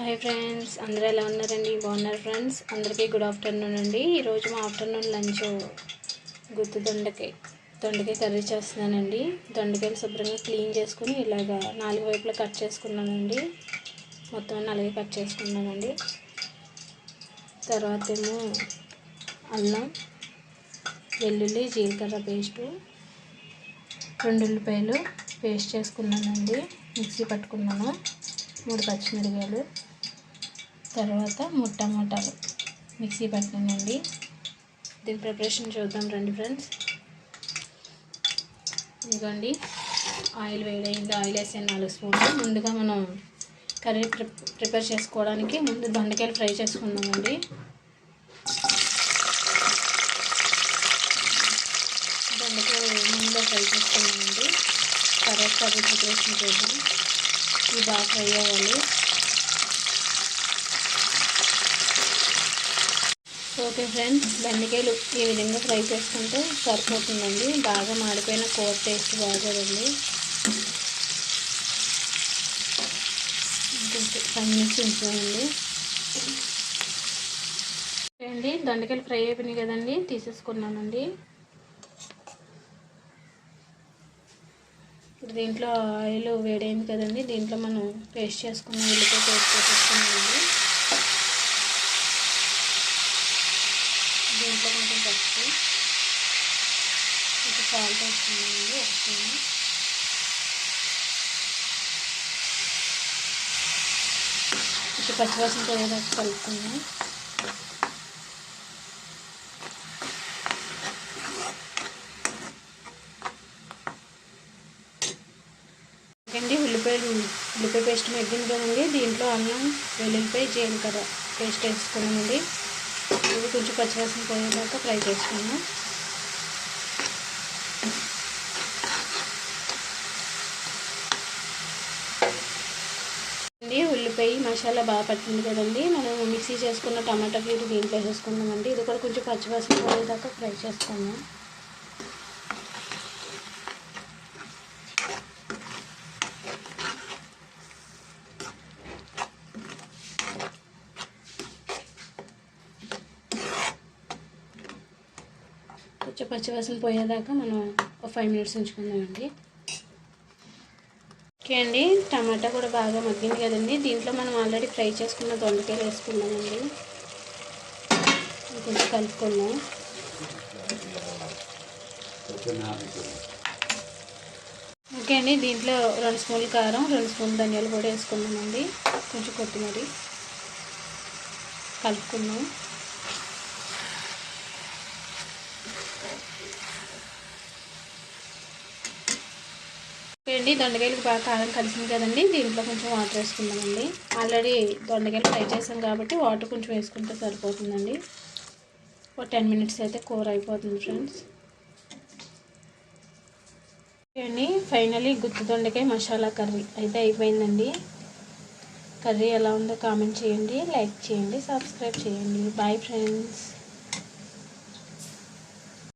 Hi friends అందరూ ఎలా ఉన్నారండి? బాగున్నారు ఫ్రెండ్స్? అందరికీ గుడ్ ఆఫ్టర్నూన్ అండి. ఈరోజు మా ఆఫ్టర్నూన్ లంచ్ గుత్తు దొండకాయ దొండకాయ కర్రీ చేస్తున్నానండి. దొండకాయలు శుభ్రంగా క్లీన్ చేసుకుని ఇలాగా నాలుగు వైపులా కట్ చేసుకున్నానండి. మొత్తం అలాగే కట్ చేసుకున్నానండి. తర్వాత ఏమో అల్లం వెల్లుల్లి జీలకర్ర పేస్టు రెండు ఉల్లిపాయలు పేస్ట్ చేసుకున్నానండి. మిక్సీ పట్టుకున్నాను. మూడు పచ్చిమిరకాయలు తర్వాత మూడు టమాటాలు మిక్సీ పట్టినండి. దీని ప్రిపరేషన్ చూద్దాం రండి ఫ్రెండ్స్. ఇదిగోండి ఆయిల్ వేడైంది. ఆయిల్ వేసాను నాలుగు స్పూన్లు. ముందుగా మనం కర్రీ ప్రిపేర్ చేసుకోవడానికి ముందు దొండకాయలు ఫ్రై చేసుకుందామండి. దొండకాయలు ముందుగా ఫ్రై చేసుకున్నామండి తర్వాత కర్రీ ప్రిపరేషన్ చేద్దాం. ఇవి బాగా ఫ్రై అవ్వాలి. ఓకే ఫ్రెండ్స్ బెండకాయలు ఈ విధంగా ఫ్రై చేసుకుంటే సరిపోతుందండి. బాగా మాడిపోయిన కూర టేస్ట్ బాగోదండి ఫైవ్ మినిట్స్ అండి దొండకాయలు ఫ్రై అయిపోయినాయి కదండి తీసేసుకున్నానండి. దీంట్లో ఆయిల్ వేడైంది కదండి దీంట్లో మనం పేస్ట్ చేసుకున్న ఉల్లిపాయ పేస్ట్ చేసేసుకున్నామండి. దీంట్లో కొంచెం పసుపు. కొంచెం సాల్ట్ వేసుకున్నామండి ఒక స్పూన్ కొంచెం పచ్చివాసన పోయేదాకా కలుపుకుందాం అండి ఉల్లిపాయలు ఉల్లిపాయ పేస్ట్ మగ్గింది కదండి. దీంట్లో అన్నం వెల్లుల్లిపాయ జీలకర్ర పేస్ట్ వేసుకున్నామండి ఇవి కొంచెం పచ్చివాసన పోయేదాకా ఫ్రై చేసుకున్నాం అండి ఉల్లిపాయ మసాలా బాగా పట్టింది కదండి. మనం మిక్సీ చేసుకున్న టమాటా ప్యూరి దీంట్లో వేసేసుకున్నామండి ఇది కూడా కొంచెం పచ్చివాసన పోయేదాకా ఫ్రై చేసుకున్నాం కొంచెం పచ్చివాసన పోయేదాకా మనం ఒక ఫైవ్ మినిట్స్ ఉంచుకుందామండి. ఓకే అండి టమాటా కూడా బాగా మగ్గింది కదండి. దీంట్లో మనం ఆల్రెడీ ఫ్రై చేసుకున్న దొండకాయలు వేసుకున్నామండి కొంచెం కలుపుకున్నాం ఓకే అండి దీంట్లో రెండు స్పూన్లు కారం రెండు స్పూన్లు ధనియాలు కూడా వేసుకున్నామండి కొంచెం కొత్తిమీర కలుపుకున్నాం అండి. దొండకాయలకు బాగా కారం కలిసింది కదండి. దీంట్లో కొంచెం వాటర్ వేసుకుందామండి. ఆల్రెడీ దొండకాయలు ఫ్రై చేసాం కాబట్టి వాటర్ కొంచెం వేసుకుంటే సరిపోతుందండి. ఒక టెన్ మినిట్స్ అయితే కూర అయిపోతుంది ఫ్రెండ్స్. అండి. ఫైనలీ గుత్తి దొండకాయ మసాలా కర్రీ అయితే అయిపోయిందండి. కర్రీ ఎలా ఉందో కామెంట్ చేయండి. లైక్ చేయండి. సబ్స్క్రైబ్ చేయండి. Bye friends